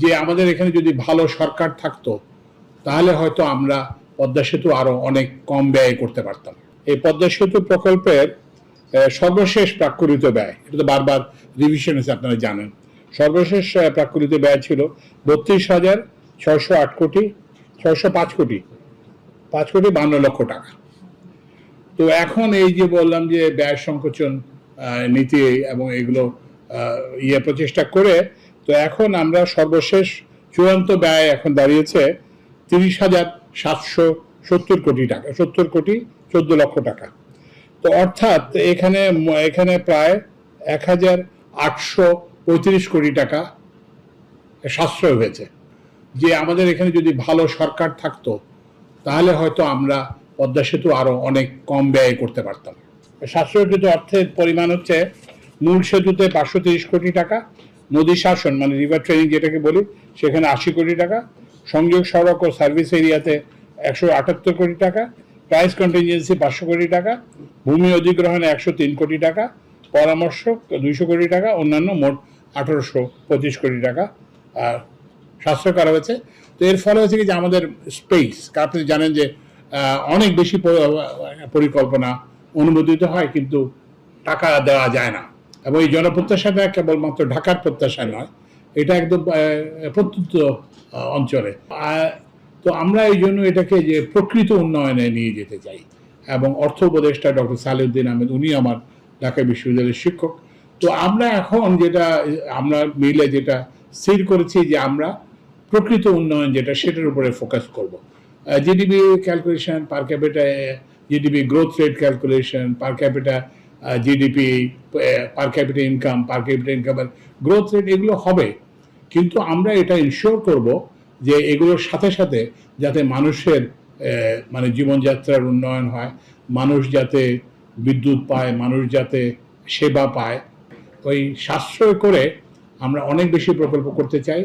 যে আমাদের এখানে যদি ভালো সরকার থাকতো তাহলে হয়তো আমরা পদ্মা সেতু আরও অনেক কম ব্যয় করতে পারতাম। এই পদ্মা সেতু প্রকল্পের সর্বশেষ প্রাক্ষরিত ব্যয় এটা তো বারবার রিভিশন হয়েছে আপনারা জানেন। সর্বশেষ আহ, প্রাক্ষরিত ব্যয় ছিল বত্রিশ হাজার ছয়শো আট কোটি ছয়শো পাঁচ কোটি পাঁচ কোটি বান্ন লক্ষ টাকা। তো এখন এই যে বললাম যে ব্যয় সংকোচন নীতি এবং এগুলো ইয়ে প্রচেষ্টা করে তো এখন আমরা সর্বশেষ চূড়ান্ত ব্যয় এখন দাঁড়িয়েছে তিরিশ হাজার সাতশো সত্তর কোটি টাকা, সত্তর কোটি চোদ্দ লক্ষ টাকা। তো অর্থাৎ এখানে এখানে প্রায় এক হাজার আটশো পঁয়ত্রিশ কোটি টাকা সাশ্রয় হয়েছে। যে আমাদের এখানে যদি ভালো সরকার থাকতো, তাহলে হয়তো আমরা পদ্মা সেতু আরও অনেক কম ব্যয় করতে পারতাম। সাশ্রয়কৃত অর্থের পরিমাণ হচ্ছে মূল সেতুতে পাঁচশো তিরিশ কোটি টাকা নদী শাসন মানে রিভার ট্রেনিং যেটাকে বলি, সেখানে আশি কোটি টাকা, সংযোগ সড়ক ও সার্ভিস এরিয়াতে একশো আটাত্তর কোটি টাকা প্রাইস কন্টিনজেন্সি পাঁচশো কোটি টাকা, ভূমি অধিগ্রহণে একশো তিন কোটি টাকা, পরামর্শ দুইশো কোটি টাকা, অন্যান্য মোট আঠারোশো পঁচিশ কোটি টাকা, আর সাশ্রয় করা হয়েছে। তো এর ফলে হচ্ছে কি যে আমাদের স্পেস আপনি জানেন যে অনেক বেশি পরিকল্পনা অনুমোদিত হয়, কিন্তু টাকা দেওয়া যায় না। এবং এই জনপ্রত্যাশাটা কেবলমাত্র ঢাকার প্রত্যাশা নয় এটা একদম আহ, অঞ্চলে। তো আমরা এই জন্য এটাকে যে প্রকৃত উন্নয়নে নিয়ে যেতে চাই। এবং অর্থ উপদেষ্টা ডক্টর সালিউদ্দিন আহমেদ উনি আমার ঢাকা বিশ্ববিদ্যালয়ের শিক্ষক। তো আমরা এখন যেটা আমরা মিলে যেটা স্থির করেছি যে আমরা প্রকৃত উন্নয়ন যেটা সেটার উপরে ফোকাস করব। GDP calculation per capita GDP growth rate calculation per capita GDP per capita income per capita ইনকামের গ্রোথ রেট এগুলো হবে। কিন্তু আমরা এটা ইনশিওর করব যে এগুলোর সাথে সাথে যাতে মানুষের মানে জীবনযাত্রার উন্নয়ন হয়, মানুষ যাতে বিদ্যুৎ পায়, মানুষ যাতে সেবা পায়। ওই সাশ্রয় করে আমরা অনেক বেশি প্রকল্প করতে চাই।